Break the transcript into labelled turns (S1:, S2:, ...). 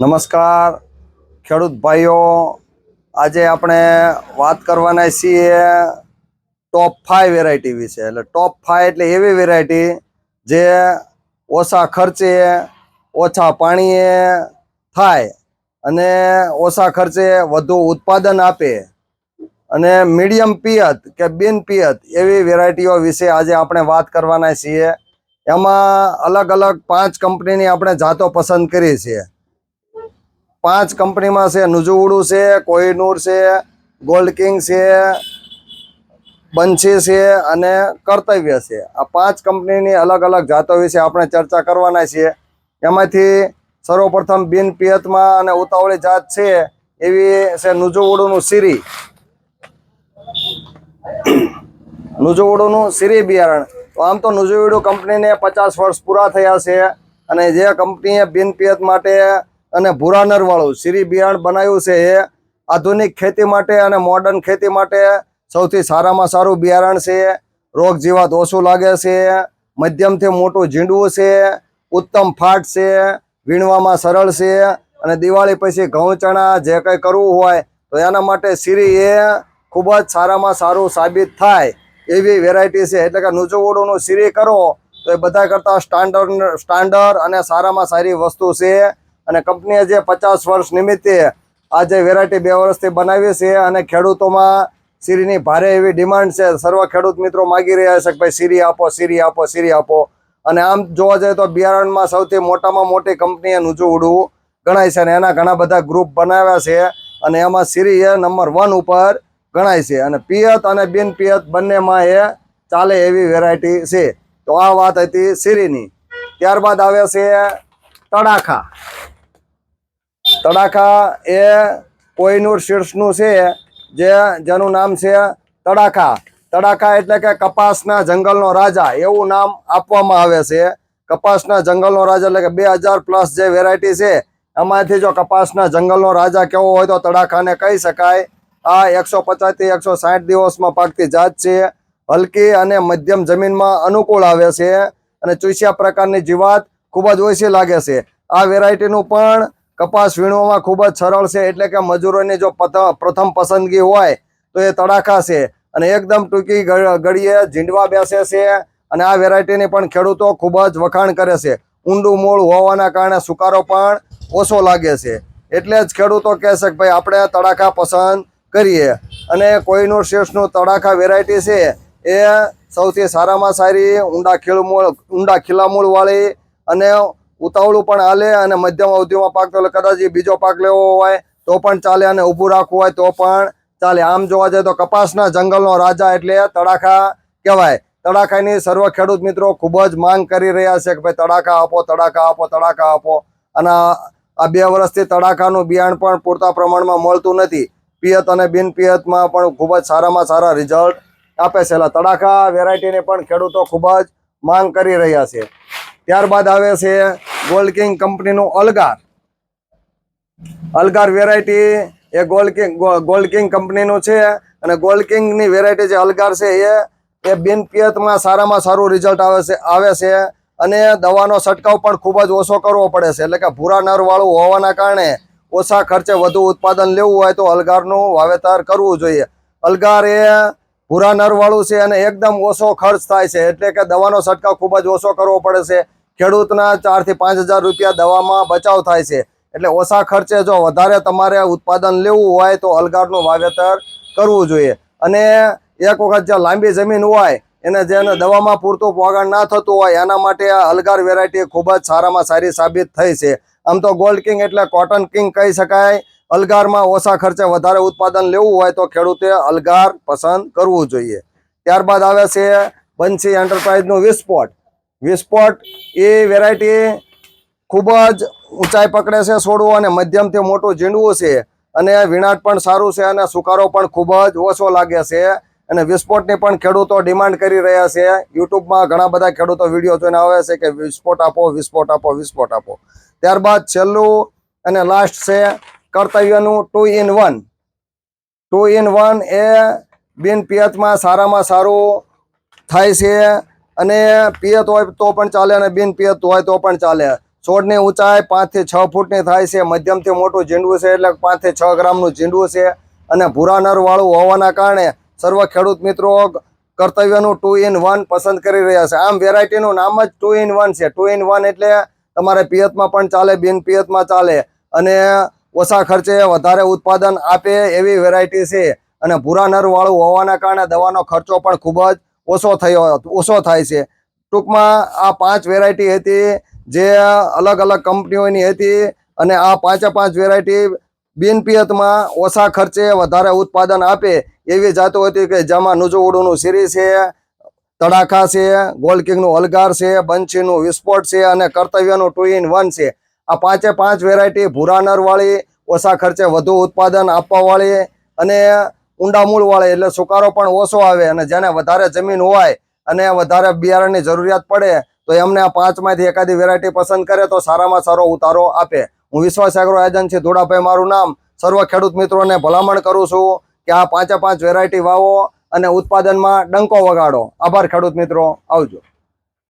S1: નમસ્કાર, ખેડૂત ભાઈઓ. આજે આપણે વાત કરવાના છીએ ટોપ ફાઈવ વેરાયટી વિશે. એટલે ટોપ ફાઈવ એટલે એવી વેરાયટી જે ઓછા ખર્ચે, ઓછા પાણીએ થાય અને ઓછા ખર્ચે વધુ ઉત્પાદન આપે. અને મીડિયમ પિયત કે બિન પિયત એવી વેરાયટીઓ વિશે આજે આપણે વાત કરવાના છીએ. એમાં અલગ અલગ પાંચ કંપનીની આપણે જાતો પસંદ કરી છે. પાંચ કંપનીમાં છે નુજુવડું છે, કોહિનૂર છે, ગોલ્ડ કિંગ છે, બંછી છે અને કર્તવ્ય છે. આ પાંચ કંપનીની અલગ અલગ જાતો વિશે આપણે ચર્ચા કરવાના છીએ. એમાંથી સર્વપ્રથમ બિન પિયતમાં અને ઉતાવળી જાત છે એવી છે નુજુવડુંનું સિરી. નુજુવડુંનું સિરી બિયારણ. તો આમ તો નુજુવીડુ કંપનીને પચાસ વર્ષ પૂરા થયા છે અને જે કંપનીએ બિનપિયત માટે અને ભૂરા નરવાળું સિરી બિયારણ બનાવ્યું છે એ આધુનિક ખેતી માટે અને મોડર્ન ખેતી માટે સૌથી સારામાં સારું બિયારણ છે. રોગ જીવાત ઓછું લાગે છે. મધ્યમથી મોટું ઝીંડવું છે. ઉત્તમ ફાટ છે. વીણવામાં સરળ છે. અને દિવાળી પછી ઘઉં, ચણા જે કંઈ કરવું હોય તો એના માટે સિરી એ ખૂબ જ સારામાં સારું સાબિત થાય. એવી વેરાયટી છે. એટલે કે નુચુવડુંનું સિરી કરો, તો એ બધા કરતાં સ્ટાન્ડર્ડ સ્ટાન્ડર્ડ અને સારામાં સારી વસ્તુ છે. અને કંપનીએ જે પચાસ વર્ષ નિમિત્તે આ જે વેરાયટી બે વર્ષથી બનાવી છે અને ખેડૂતોમાં સિરીની ભારે એવી ડિમાન્ડ છે. સર્વ ખેડૂત મિત્રો માગી રહ્યા છે કે ભાઈ સિરી આપો સિરી આપો સિરી આપો. અને આમ જોવા જઈએ તો બિયારણમાં સૌથી મોટામાં મોટી કંપનીએ નુજુવડું ગણાય છે. અને એના ઘણા બધા ગ્રુપ બનાવ્યા છે. અને એમાં સિરી એ નંબર વન ઉપર ગણાય છે. અને પિયત અને બિન પિયત બંનેમાં એ ચાલે એવી વેરાયટી છે. તો આ વાત હતી સિરીની ત્યારબાદ આવે છે તડાખા. તડાખા એ કોઈનુર શીર્ષનું છે, જે જેનું નામ છે તડાખા. તડાખા એટલે કે કપાસના જંગલનો રાજા, એવું નામ આપવામાં આવે છે. કપાસના જંગલનો રાજા એટલે કે બે હજાર પ્લસ જે વેરાયટી છે, એમાંથી જો કપાસના જંગલનો રાજા કેવો હોય તો તડાખાને કહી શકાય. આ એકસો પચાસથી એકસો સાઠ દિવસમાં પાકતી જાત છે. હલકી અને મધ્યમ જમીનમાં અનુકૂળ આવે છે અને ચૂસ્યા પ્રકારની જીવાત ખૂબ જ ઓછી લાગે છે. આ વેરાયટીનું પણ કપાસ વીણવામાં ખૂબ જ સરળ છે. એટલે કે મજૂરોની જો પ્રથમ પસંદગી હોય તો એ તડાખા છે અને એકદમ ટૂંકી ગળીએ ઝીંડવા બેસે છે અને આ વેરાયટીની પણ ખેડૂતો ખૂબ જ વખાણ કરે છે. ઊંડું મૂળ હોવાના કારણે સુકારો પણ ઓછો લાગે છે. એટલે જ ખેડૂતો કહે છે કે ભાઈ, આપણે તડાખા પસંદ કરીએ. અને કોઈનું શેષનું તડાખા વેરાયટી છે, એ સૌથી સારામાં સારી ઊંડા ખીલમૂળ ઊંડા ખીલામૂળવાળી અને ઉતાવળું પણ હાલે અને મધ્યમ અવધિમાં પાક તો કદાચ બીજો પાક લેવો હોય તો પણ ચાલે અને ઊભું રાખવું હોય તો પણ ચાલે. આમ જોવા જાય તો કપાસના જંગલનો રાજા એટલે તડાખા કહેવાય. તડાખાની સર્વ ખેડૂત મિત્રો ખૂબ જ માંગ કરી રહ્યા છે કે ભાઈ તડાખા આપો તડાખા આપો તડાખા આપો. અને આ બે વર્ષથી તડાખાનું બિયાણ પણ પૂરતા પ્રમાણમાં મળતું નથી. પિયત અને બિન પિયતમાં પણ ખૂબ જ સારામાં સારા રિઝલ્ટ આપે છે. એટલે તડાખા વેરાયટીની પણ ખેડૂતો ખૂબ જ માંગ કરી રહ્યા છે. ત્યારબાદ આવે છે ગોલ્ડ કિંગ કંપનીનું અલગાર અલગાર વેરાયટી એ ગોલ્ડ કિંગ ગોલ્ડ કિંગ કંપનીનું છે અને ગોલ્ડ કિંગની વેરાયટી જે અલગાર છે એ એ બિન પિયતમાં સારામાં સારું રિઝલ્ટ આવે છે આવે છે અને દવાનો છંટકાવ પણ ખૂબ જ ઓછો કરવો પડે છે. એટલે કે ભૂરા નરવાળું હોવાના કારણે ઓછા ખર્ચે વધુ ઉત્પાદન લેવું હોય તો અલગારનું વાવેતર કરવું જોઈએ. અલગાર એ ભૂરા નરવાળું છે અને એકદમ ઓછો ખર્ચ થાય છે. એટલે કે દવાનો છંટકાવ ખૂબ જ ઓછો કરવો પડે છે. ખેડૂતના ચારથી પાંચ હજાર રૂપિયા દવામાં બચાવ થાય છે. એટલે ઓછા ખર્ચે જો વધારે તમારે ઉત્પાદન લેવું હોય તો અલગારનું વાવેતર કરવું જોઈએ. અને એક વખત જે લાંબી જમીન હોય, એને જેને દવામાં પૂરતું પોગાણ ના થતું હોય, એના માટે અલગાર વેરાયટી ખૂબ જ સારામાં સારી સાબિત થઈ છે. આમ તો ગોલ્ડ કિંગ એટલે કોટન કિંગ કહી શકાય. અલગારમાં ઓછા ખર્ચે વધારે ઉત્પાદન લેવું હોય તો ખેડૂતે અલગાર પસંદ કરવું જોઈએ. ત્યારબાદ આવે છે બંસી એન્ટરપ્રાઇઝનું વિસ્ફોટ. વિસ્ફોટ એ વેરાયટી ખૂબ જ ઊંચાઈ પકડે છે છોડવું અને મધ્યમથી મોટું ઝીંડવું છે. અને વીણાટ પણ સારું છે અને સુકારો પણ ખૂબ જ ઓછો લાગે છે. અને વિસ્ફોટની પણ ખેડૂતો ડિમાન્ડ કરી રહ્યા છે. યુટ્યુબમાં ઘણા બધા ખેડૂતો વીડિયો જોઈને આવે છે કે વિસ્ફોટ આપો વિસ્ફોટ આપો વિસ્ફોટ આપો. ત્યારબાદ છેલ્લું અને લાસ્ટ છે કર્તવ્યનું two in one two in one એ બિન પિયતમાં સારામાં સારું થાય છે અને પિયત હોય તો પણ ચાલે અને બિન પિયત હોય તો પણ ચાલે. છોડની ઊંચાઈ પાંચથી છ ફૂટની થાય છે, મધ્યમથી મોટું ઝીંડવું છે એટલે પાંચથી છ ગ્રામનું ઝીંડવું છે અને ભૂરા નરવાળું હોવાના કારણે સર્વ ખેડૂત મિત્રો કર્તવ્યનું ટુ ઇન વન પસંદ કરી રહ્યા છે. આમ વેરાયટીનું નામ જ ટુ ઇન વન છે. ટુ ઇન વન એટલે તમારે પિયતમાં પણ ચાલે, બિન પિયતમાં ચાલે. અને ઓછા ખર્ચે વધારે ઉત્પાદન આપે એવી વેરાયટી છે. અને ભૂરા નરવાળું હોવાના કારણે દવાનો ખર્ચો પણ ખૂબ જ ઓછો થયો, ઓછો થાય છે. ટૂંકમાં આ પાંચ વેરાયટી હતી જે અલગ અલગ કંપનીઓની હતી અને આ પાંચે પાંચ વેરાયટી બિનપિયતમાં ઓછા ખર્ચે વધારે ઉત્પાદન આપે એવી જાતો હતી કે જેમાં નુજુવડુંનું સિરી છે તડાખા છે ગોલકિંગનું અલગાર છે બંશીનું વિસ્ફોટ છે અને કર્તવ્યનું ટુ ઇન વન છે. આ પાંચે પાંચ વેરાયટી ભૂરા નરવાળી ઓછા ખર્ચે વધુ ઉત્પાદન આપવાવાળી અને ઊંડા મૂળવાળી એટલે સુકારો પણ ઓછો આવે અને જેને વધારે જમીન હોય અને વધારે બિયારણની જરૂરિયાત પડે, તો એમને આ પાંચમાંથી એકાદી વેરાયટી પસંદ કરે તો સારામાં સારો ઉતારો આપે. હું વિશ્વાસ એગ્રો એજન્સી ધોળાભાઈ, મારું નામ. સર્વ ખેડૂત મિત્રોને ભલામણ કરું છું કે આ પાંચે પાંચ વેરાયટી વાવો અને ઉત્પાદનમાં ડંકો વગાડો. આભાર ખેડૂત મિત્રો. આવજો.